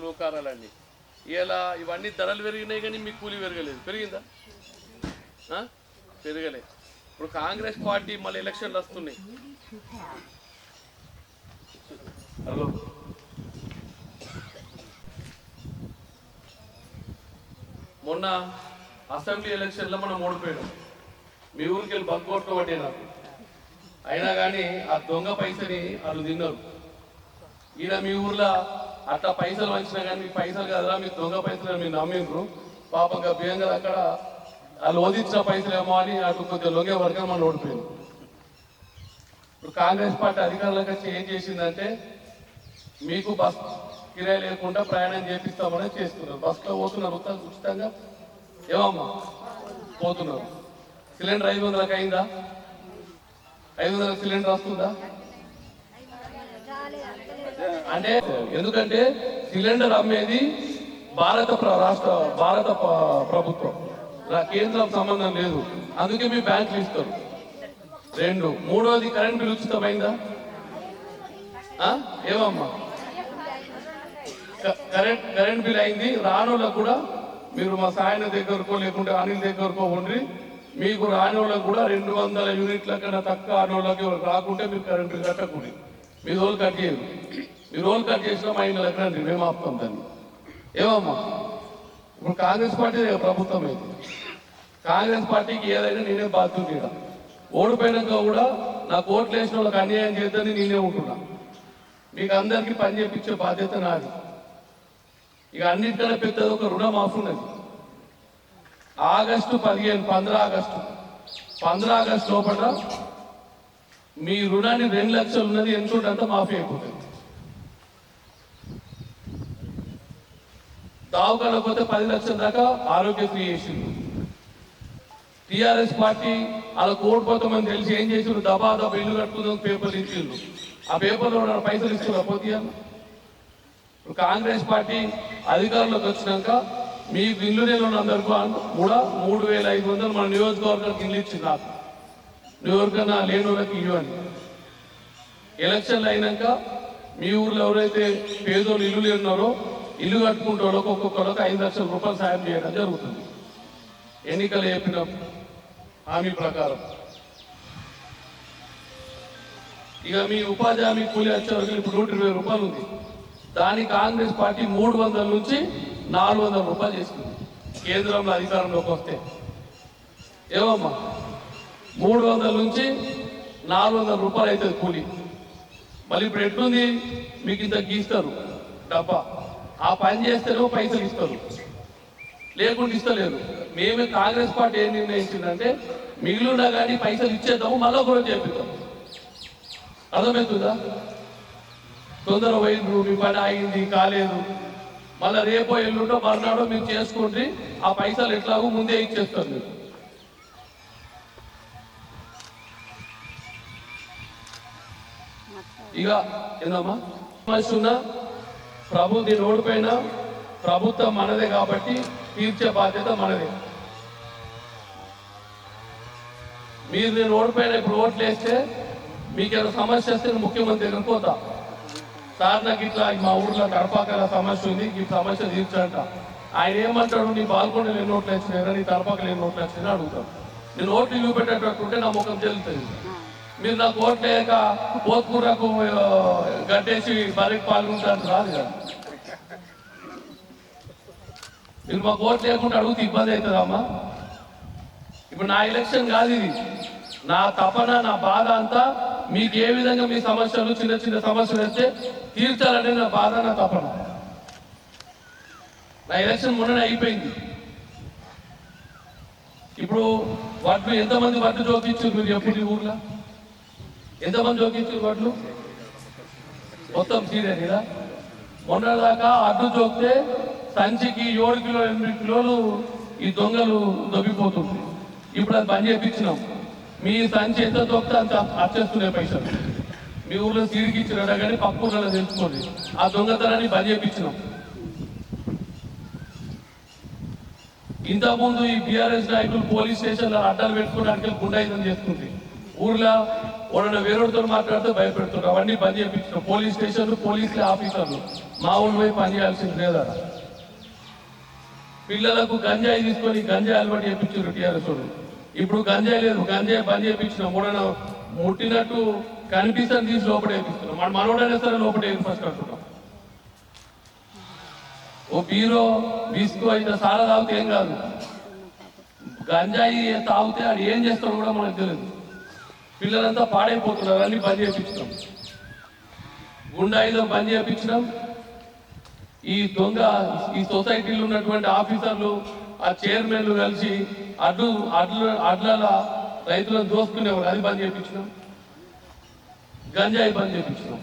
నూనె ఇలా ఇవన్నీ ధరలు పెరిగినాయి కానీ మీ కూలి పెరగలేదు. పెరిగిందా? ఆ? పెరగలే. ఇప్పుడు కాంగ్రెస్ పార్టీ మళ్ళీ ఎలక్షన్లు వస్తున్నాయి. హలో. మొన్న అసెంబ్లీ ఎలక్షన్లో మనం ఓడిపోయాం మీ ఊరికి వెళ్ళి బంక్ కొట్టుకోబట్టే నాకు అయినా కానీ ఆ దొంగ పైసని వాళ్ళు తిన్నారు. ఈయన మీ ఊర్లో అట్లా పైసలు వచ్చినా కానీ మీ పైసలు కదరా మీ దొంగ పైసలు మీరు నమ్మిండ్రు. పాపం బియ్యంగా అక్కడ వాళ్ళు పైసలు పైసలేమో అని అటు కొద్దిగా లొంగే వర్గం మనం ఓడిపోయింది ఇప్పుడు కాంగ్రెస్ పార్టీ అధికారులకు వచ్చి ఏం చేసిందంటే మీకు బస్ కిరాయి లేకుండా ప్రయాణం చేపిస్తామని చేస్తున్నారు బస్సులో పోతున్నారు ఉచిత- ఉచితంగా? ఏమమ్మా? పోతున్నారు. సిలిండర్ ఐదు వందలకు అయిందా? ఐదు వందల సిలిండర్ వస్తుందా? అంటే ఎందుకంటే సిలిండర్ అమ్మేది భారత ప్ర- రాష్ట్ర భారత ప్రభుత్వం. కేంద్రం సంబంధం లేదు. అందుకే మీ బ్యాంకులు ఇస్తారు. రెండు. మూడోది కరెంట్ బిల్ ఉచితమైందా? ఏమమ్మా కరెంట్ కరెంట్ బిల్ అయింది. రానోళ్ళకు కూడా మీరు మా సాయన దగ్గరకో లేకుంటే అనిల్ దగ్గరకో ఉండి మీకు రానోళ్ళకు కూడా రెండు వందల యూనిట్ల కన్నా తక్కువ ఆనోళ్ళకి రాకుంటే మీరు కరెంట్ బిల్ కట్టకూడదు. మీ రోజు కట్ చేయరు మీ రోల్ కట్ చేసినా మా ఇంట్లో ఎక్కడండి మేము ఆపుతాం దాన్ని. ఏమమ్మా? ఇప్పుడు కాంగ్రెస్ పార్టీ ప్రభుత్వం ఇది కాంగ్రెస్ పార్టీకి ఏదైనా నేనే బాధ్యత చేయడం. ఓడిపోయినాక కూడా నాకు ఓట్లు వేసిన వాళ్ళకి అన్యాయం చేద్దని నేనే ఉంటున్నా. మీకు అందరికీ పని చేపించే బాధ్యత నాది. ఇక అన్నిటికన్నా పెద్దది ఒక రుణమాఫీ ఉన్నది. ఆగస్టు పదిహేను పంద్ర ఆగస్టు. పంద్ర ఆగస్టు లోపల మీ రుణాన్ని రెండు లక్షలు ఉన్నది ఎంత ఉంటే అంత మాఫీ అయిపోతుంది. దావకాలకు పోతే పది లక్షల దాకా ఆరోగ్యశ్రీ చేసింది. టిఆర్ఎస్ పార్టీ అలా కోడిపోతామని తెలిసి ఏం చేసిండ్రు? దబా దబా ఇల్లు కట్టుకుందాం పేపర్లు ఇచ్చిండ్రు. ఆ పేపర్లో పైసలు ఇస్తున్నా పోతే ఇప్పుడు కాంగ్రెస్ పార్టీ అధికారంలోకి వచ్చినాక మీ ఇల్లు నేను అందరికీ కూడా మూడు వేల ఐదు వందలు మన నియోజకవర్గానికి ఇల్లు ఇచ్చింది నాకు నియోజకవర్గం లేని వాళ్ళకి ఇవ్వండి. ఎలక్షన్లు అయినాక మీ ఊర్లో ఎవరైతే పేదోళ్ళు ఇల్లు ఉన్నారో ఇల్లు కట్టుకుంటారో ఒక్కొక్కరికి ఐదు లక్షల రూపాయలు సాయం చేయడం జరుగుతుంది. ఎన్నికలు చెప్పిన హామీ ప్రకారం. ఇక మీ ఉపాధి హామీ కూలి వచ్చే వరకు ఇప్పుడు నూట ఇరవై రూపాయలు ఉంది. దాని కాంగ్రెస్ పార్టీ మూడు వందల నుంచి నాలుగు వందల రూపాయలు చేసింది. కేంద్రంలో అధికారంలోకి వస్తే. ఏమమ్మా మూడు వందల నుంచి నాలుగు వందల రూపాయలు అవుతుంది కూలి. మళ్ళీ ఇప్పుడు ఎట్లుంది? మీకు ఇంత గీస్తారు. డబ్బా. ఆ పని చేస్తేనే పైసలు ఇస్తారు. లేకుండా ఇస్తలేదు మేమే కాంగ్రెస్ పార్టీ ఏం నిర్ణయించిందంటే మిగిలిన కానీ పైసలు ఇచ్చేద్దాము మళ్ళీ ఒకరోజు చేపిద్దాం. అర్థమవుతుందా? తొందర పోయిండ్రు మీ పని ఆగింది కాలేదు. మళ్ళీ రేపో ఎల్లుండో మర్నాడో మీరు చేసుకుంటే ఆ పైసలు ఎట్లాగో ముందే ఇచ్చేస్తారు మీరు. ఇక ఏందమ్మా? సమస్య ప్రభు దీని ఓడిపోయినా ప్రభుత్వం మనదే కాబట్టి తీర్చే బాధ్యత మనదే. మీరు నేను ఓడిపోయినా ఇప్పుడు ఓట్లు వేస్తే మీకు ఏదో సమస్య వస్తే నేను ముఖ్యమంత్రి దగ్గరికి పోతా. సార్ నాకు ఇట్లా మా ఊర్లో కడపాకల సమస్య ఉంది ఈ సమస్య తీర్చంట. ఆయన ఏమంటాడు? నీ బాల్కొండ నేను ఓట్లు వచ్చినాయి? నీ తడపాకలు ఎన్ని ఓట్లు వచ్చినాయి? అడుగుతాడు. నేను ఓట్లు చూపెట్టేటట్టుంటే నా ముఖం తెలుస్తుంది మీరు నాకు ఓట్లు వేయక పోత్కూరకు ఆ, గడ్డేసి బరికి పాల్గొంటాను రాదు కదా మీరు మాకు ఓట్ లేకుండా అడుగుతూ ఇబ్బంది అవుతుందమ్మా ఇప్పుడు నా ఎలక్షన్ కాదు ఇది. నా తపన నా బాధ అంతా మీకు ఏ విధంగా మీ సమస్యలు చిన్న చిన్న సమస్యలు వస్తే తీర్చాలనే నా బాధ నా తపన. నా ఎలక్షన్ మొన్ననే అయిపోయింది. ఇప్పుడు వడ్లు ఎంతమంది వడ్లు జోకించారు మీరు ఎప్పుడు ఈ ఊర్లో? ఎంతమంది జోకించారు వడ్లు మొత్తం సీరియస్ కదా మొన్నదాకా అడ్డు జోకితే సంచికి ఏడు కిలో ఎనిమిది కిలోలు ఈ దొంగలు దొబ్బిపోతుంది ఇప్పుడు అది బంద్ చేయించినాం మీ సంచి ఎంత దొక్కితే అంత వచ్చేస్తున్నాయి పైసలు. మీ ఊర్లో సీడికి ఇచ్చినాడా కానీ పక్క ఊర్లో తెలుసుకోండి ఆ దొంగతనాన్ని బంద్ చేయించినాం ఇంతకుముందు ఈ బీఆర్ఎస్ నాయకులు పోలీస్ స్టేషన్లో అడ్డాలు పెట్టుకుని అక్కడికి గుండాయితం చేస్తుంది ఊర్లో వాళ్ళని వేరేతో మాట్లాడితే భయపెడుతున్నారు అవన్నీ బంద్ చేయించారు పోలీస్ స్టేషన్లు పోలీసులు ఆఫీసర్లు. మా ఊళ్ళు పోయి పని చేయాల్సింది లేదా? పిల్లలకు గంజాయి తీసుకొని గంజాయి అలవాటు చేయించారు టీఆర్ఎస్ ఇప్పుడు గంజాయి లేదు. గంజాయి బంద్ చేయించిన. మూడన ముట్టినట్టు కనిపిస్తాను తీసి లోపల వేపిస్తున్నాం. మన మనోడైనా సరే లోపల ఫస్ట్ అంటున్నాం. ఓ బీరో బీస్కో అయితే సారా తాగితే ఏం కాదు. గంజాయి తాగితే అది ఏం చేస్తాడో కూడా మనకు తెలియదు. పిల్లలంతా పాడైపోతున్నారు అన్ని బంద్ చేయించినాం గుండాయిలో బంద్ చేయించినాం ఈ దొంగ ఈ సొసైటీలో ఉన్నటువంటి ఆఫీసర్లు ఆ చైర్మన్లు కలిసి అడ్లు అడ్ల అడ్ల రైతులను దోసుకునేవారు అది బంద్ చేయించినాం గంజాయి బంద్ చేయించినాం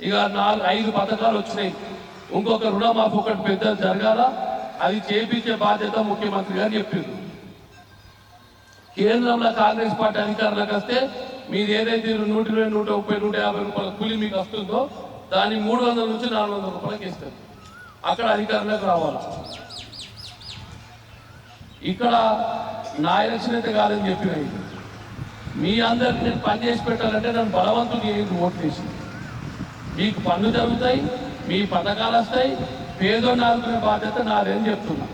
ఇక నాలుగు ఐదు పథకాలు వచ్చినాయి. ఇంకొక రుణమాఫీ ఒకటి పెద్ద జరగాల. అది చేపించే బాధ్యత ముఖ్యమంత్రి గారు చెప్పింది కేంద్రంలో కాంగ్రెస్ పార్టీ అధికారంలోకి వస్తే మీది ఏదైతే నూట ఇరవై నూట ముప్పై నూట యాభై రూపాయల కూలి మీకు వస్తుందో దాన్ని మూడు వందల నుంచి నాలుగు వందల రూపాయలకి ఇస్తారు అక్కడ అధికారంలోకి రావాలి. ఇక్కడ నా ఎలక్షన్ అయితే కాదని చెప్పినాయి. మీ అందరికి నేను పని చేసి పెట్టాలంటే నన్ను బలవంతుడు చేయదు ఓటు చేసి మీకు పనులు జరుగుతాయి మీ పథకాలు వస్తాయి పేదోడిని ఆదుకునే బాధ్యత నాదేని చెప్తున్నా.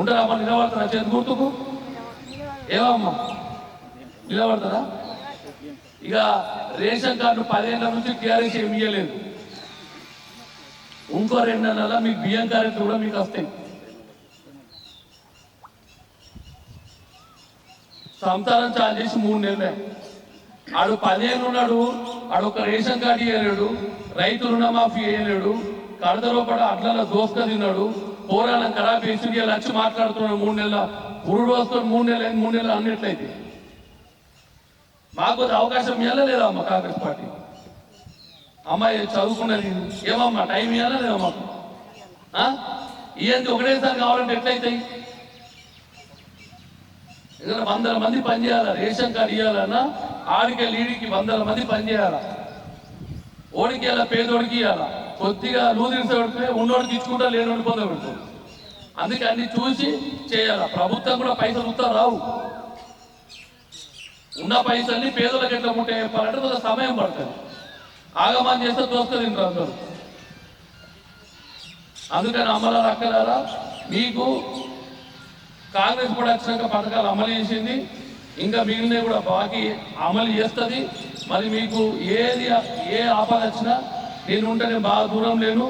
ఉంటారా మన నిలబడతారా చేతి గుర్తుకు? ఏమమ్మా నిలబడతారా? ఇక రేషన్ కార్డు పదేళ్ళ నుంచి టీఆర్ఎస్ ఏమి ఇయ్యలేదు. ఇంకో రెండు నెలల మీకు బియ్యం కార్డు కూడా మీకు వస్తాయి. సంసారం చాలు చేసి మూడు నెలలే. ఆడు పదిహేను ఉన్నాడు ఆడు ఒక రేషన్ కార్డు ఇవ్వలేడు రైతు రుణమాఫీ వేయలేడు కడతలో కూడా అట్లా దోస్త తిన్నాడు పోరాలను ఖరాబ్ చేసి వచ్చి మాట్లాడుతున్నాడు మూడు నెలల పురుడు వస్తున్న మూడు నెలలు మూడు నెలలు అన్నట్లయితే మాకు అవకాశం ఇవ్వాలా అమ్మ కాంగ్రెస్ పార్టీ? అమ్మాయి చదువుకున్నది ఏమమ్మా? టైం ఇవ్వాలా మాకు? ఇవన్నీ ఒకటేసారి కావాలంటే ఎట్లయితాయి? ఎందుకంటే వందల మంది పనిచేయాలా? రేషన్ కార్డు ఇవ్వాలన్నా ఆడికి లీడికి వందల మంది పనిచేయాలా? ఓడికి ఇలా పేదోడికి ఇవ్వాలా కొద్దిగా లూదిరిసేవాడికి ఉన్నోడికి ఇచ్చుకుంటా లేనోడి పొందబెడతాడు అందుకే అన్ని చూసి చేయాలా. ప్రభుత్వం కూడా పైసలు ఉత్తా రావు. ఉన్న పైసల్ని పేదలకు ఎట్లా ముట్టే చెప్పాలంటే కొంత సమయం పడుతుంది. ఆగమని చేస్తే దోస్తుంది తింటారు అందరూ. అందుకని అమ్మలారా అక్కలారా మీకు కాంగ్రెస్ కూడా వచ్చినాక పథకాలు అమలు చేసింది. ఇంకా మిగిలినవి కూడా బాకీ అమలు చేస్తుంది. మరి మీకు ఏది ఏ ఆపద వచ్చినా నేను ఉంటే నేను బాగా దూరం లేను.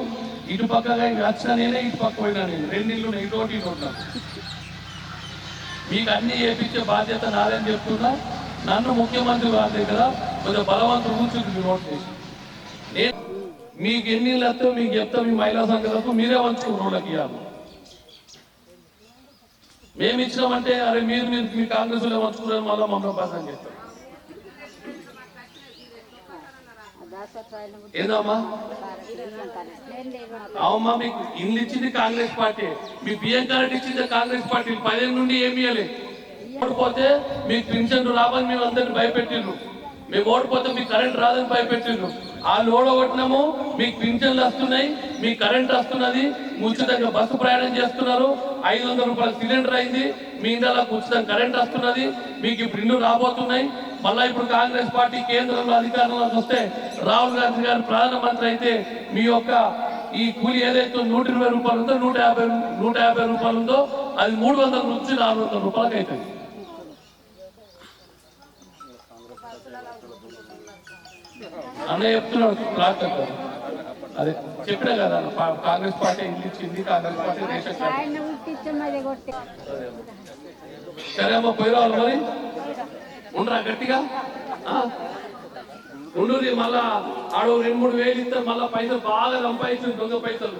ఇటు పక్కగా వచ్చినా నేనే ఇటు పక్క పోయినా నేను. రెండిళ్ళు ఉన్నాయి, ఇటు ఇటు ఉంటాను మీకు అన్ని చేపించే బాధ్యత నాదని చెప్తున్నా. నన్ను ముఖ్యమంత్రి గారి దగ్గర కొంచెం బలవంతుడు కూర్చుంటుంది నోట్ చేసి. నేను మీకు ఎన్ని ఇళ్ళతో మీకు చెప్తా మీ మహిళా సంఘాలకు మీరే వంచుకున్న రోడ్లకి ఇవ్వాలి మేము ఇచ్చినామంటే అరే మీరు మీరు మీ కాంగ్రెస్ వంచుకున్నారు మళ్ళీ మమ్మల్ని పాసం చేస్తారు ఏదమ్మా? అవమ్మా మీకు ఇల్లు ఇచ్చింది కాంగ్రెస్ పార్టీ. మీ బియ్యం కార్డు ఇచ్చింది కాంగ్రెస్ పార్టీ. పదిహేను నుండి ఏమి ఇవ్వలే ఓడిపోతే మీకు పింఛన్ రావని మేము అందరిని భయపెట్టిండ్రు మేము ఓడిపోతే మీకు కరెంట్ రాదని భయపెట్టిండ్రు వాళ్ళు ఓడగొట్టినాము మీకు పింఛన్లు వస్తున్నాయి మీ కరెంట్ వస్తున్నది ఉచితంగా బస్సు ప్రయాణం చేస్తున్నారు. ఐదు వందల రూపాయల సిలిండర్ అయింది మీ ఇంట్లో ఉచితంగా కరెంట్ వస్తున్నది మీకు ఇప్పుడు ఇల్లు రాబోతున్నాయి. మళ్ళా ఇప్పుడు కాంగ్రెస్ పార్టీ కేంద్రంలో అధికారంలోకి వస్తే రాహుల్ గాంధీ గారు ప్రధానమంత్రి అయితే మీ యొక్క ఈ కూలి ఏదైతే నూట ఇరవై రూపాయలు ఉందో నూట యాభై నూట యాభై రూపాయలు ఉందో అది మూడు వందల నుంచి నాలుగు వందల రూపాయలకి అవుతుంది అన్నయ్య చెప్తున్నాడు. అదే చెప్పినా కదా కాంగ్రెస్ పార్టీ ఇల్లు ఇచ్చింది కాంగ్రెస్ పార్టీ రేషన్ సరే అమ్మ పోయి రావాలి మరి? ఉండరా గట్టిగా? ఉండుర్రి మళ్ళా ఆడు రెండు మూడు వేలు ఇస్తే మళ్ళా పైసలు బాగా సంపాదించింది దొంగ పైసలు.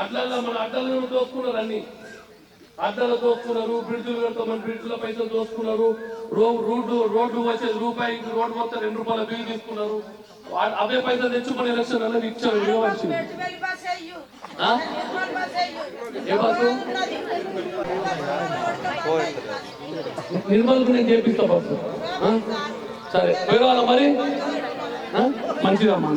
అడ్లల్లో మన అడ్డలను దోసుకున్నారు అన్ని. అడ్డలు దోసుకున్నారు బ్రిడ్జులు కడతామని బ్రిడ్జ్ల పైసలు దోసుకున్నారు. రోడ్డు రోడ్డు వచ్చేది రూపాయికి రోడ్డు మొత్తం రెండు రూపాయల బిల్లు తీసుకున్నారు. అవే పైసలు తెచ్చి మన ఎలక్షన్ అనేది ఇచ్చారు? ఏ బస్సు నిర్మల్కు నేను చేపిస్తా బాబు సరే. పోయి మరి? మంచిదమ్మా.